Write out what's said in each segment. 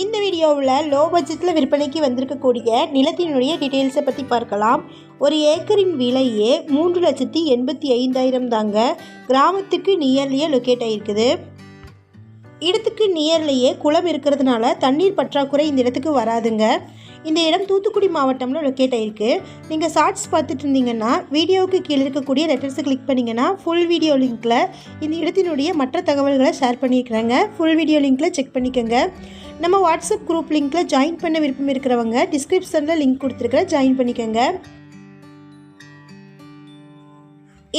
இந்த வீடியோவில் லோ பட்ஜெட்டில் விற்பனைக்கு வந்திருக்கக்கூடிய நிலத்தினுடைய டீட்டெயில்ஸை பற்றி பார்க்கலாம். ஒரு ஏக்கரின் விலையே மூன்று லட்சத்தி எண்பத்தி ஐந்தாயிரம் தாங்க கிராமத்துக்கு நியர்லியே லொக்கேட் ஆகிருக்குது இடத்துக்கு நியர்லேயே குளம் இருக்கிறதுனால தண்ணீர் பற்றாக்குறை இந்த இடத்துக்கு வராதுங்க. இந்த இடம் தூத்துக்குடி மாவட்டம்ல லொக்கேட் ஆகிருக்கு நீங்கள் ஷார்ட்ஸ் பார்த்துட்டு இருந்தீங்கன்னா வீடியோவுக்கு கீழே இருக்கக்கூடிய லெட்டர்ஸை கிளிக் பண்ணிங்கன்னா ஃபுல் வீடியோ லிங்க்கில் இந்த இடத்தினுடைய மற்ற தகவல்களை ஷேர் பண்ணியிருக்கிறாங்க. ஃபுல் வீடியோ லிங்க்கில் செக் பண்ணிக்கோங்க. நம்ம வாட்ஸ்அப் குரூப் லிங்க்கில் ஜாயின் பண்ண விருப்பம் இருக்கிறவங்க டிஸ்கிரிப்ஷனில் லிங்க் கொடுத்துருக்குற ஜாயின் பண்ணிக்கோங்க.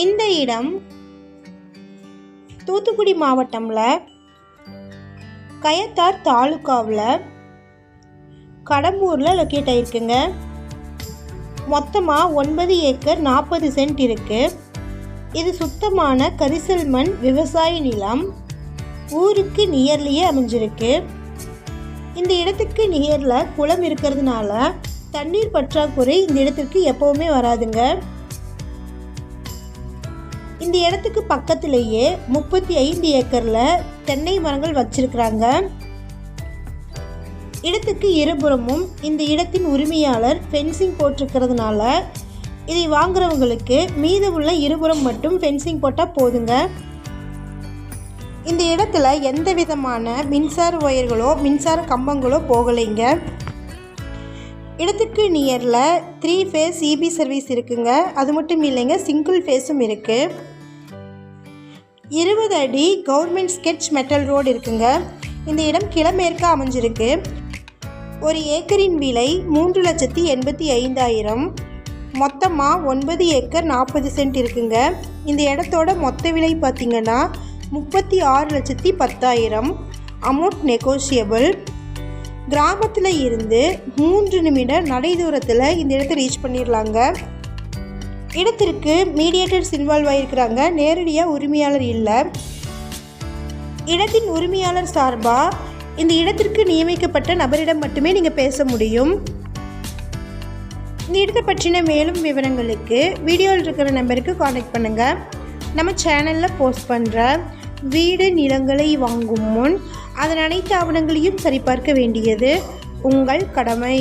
இந்த இடம் தூத்துக்குடி மாவட்டம்ல கயத்தார் தாலுக்காவில் கடம்பூரில் லொக்கேட் ஆகிருக்குங்க மொத்தமாக ஒன்பது ஏக்கர் நாற்பது சென்ட் இருக்குது இது சுத்தமான கரிசல் மண் விவசாய நிலம். ஊருக்கு நியர்லேயே அமைஞ்சிருக்கு. இந்த இடத்துக்கு நியரில் குளம் இருக்கிறதுனால தண்ணீர் பற்றாக்குறை இந்த இடத்திற்கு எப்போவுமே வராதுங்க. இந்த இடத்துக்கு பக்கத்திலேயே முப்பத்தி ஐந்து ஏக்கரில் தென்னை மரங்கள் வச்சிருக்கிறாங்க. இடத்துக்கு இருபுறமும் இந்த இடத்தின் உரிமையாளர் ஃபென்சிங் போட்டிருக்கிறதுனால இதை வாங்குறவங்களுக்கு மீதமுள்ள இருபுறம் மட்டும் ஃபென்சிங் போட்டால் போதுங்க. இந்த இடத்துல எந்த விதமான மின்சார ஒயர்களோ மின்சார கம்பங்களோ போகலைங்க. இடத்துக்கு நியரில் த்ரீ ஃபேஸ் இபி சர்வீஸ் இருக்குங்க. அது மட்டும் இல்லைங்க சிங்கிள் ஃபேஸும் இருக்குது இருபது அடி கவர்மெண்ட் ஸ்கெட்ச் மெட்டல் ரோடு இருக்குங்க. இந்த இடம் கிழமேற்க அமைஞ்சிருக்கு. ஒரு ஏக்கரின் விலை மூன்று லட்சத்தி எண்பத்தி ஐந்தாயிரம். மொத்தமாக ஒன்பது ஏக்கர் நாற்பது சென்ட் இருக்குங்க. இந்த இடத்தோட மொத்த விலை பார்த்திங்கன்னா முப்பத்தி ஆறு லட்சத்தி பத்தாயிரம். அமௌண்ட் நெகோஷியபிள் கிராமத்தில் இருந்து மூன்று நிமிட நடை தூரத்தில் இந்த இடத்த ரீச் பண்ணிடலாங்க இடத்திற்கு மீடியேட்டர்ஸ் இன்வால்வ் ஆகியிருக்கிறாங்க நேரடியாக உரிமையாளர் இல்லை. இடத்தின் உரிமையாளர் சார்பாக இந்த இடத்திற்கு நியமிக்கப்பட்ட நபரிடம் மட்டுமே நீங்கள் பேச முடியும். இந்த இடத்தை பற்றின மேலும் விவரங்களுக்கு வீடியோவில் இருக்கிற நம்பருக்கு காண்டாக்ட் பண்ணுங்கள் நம்ம சேனலில் போஸ்ட் பண்ணுற வீடு நிலங்களை வாங்கும் முன் அதன் அனைத்து ஆவணங்களையும் சரிபார்க்க வேண்டியது உங்கள் கடமை.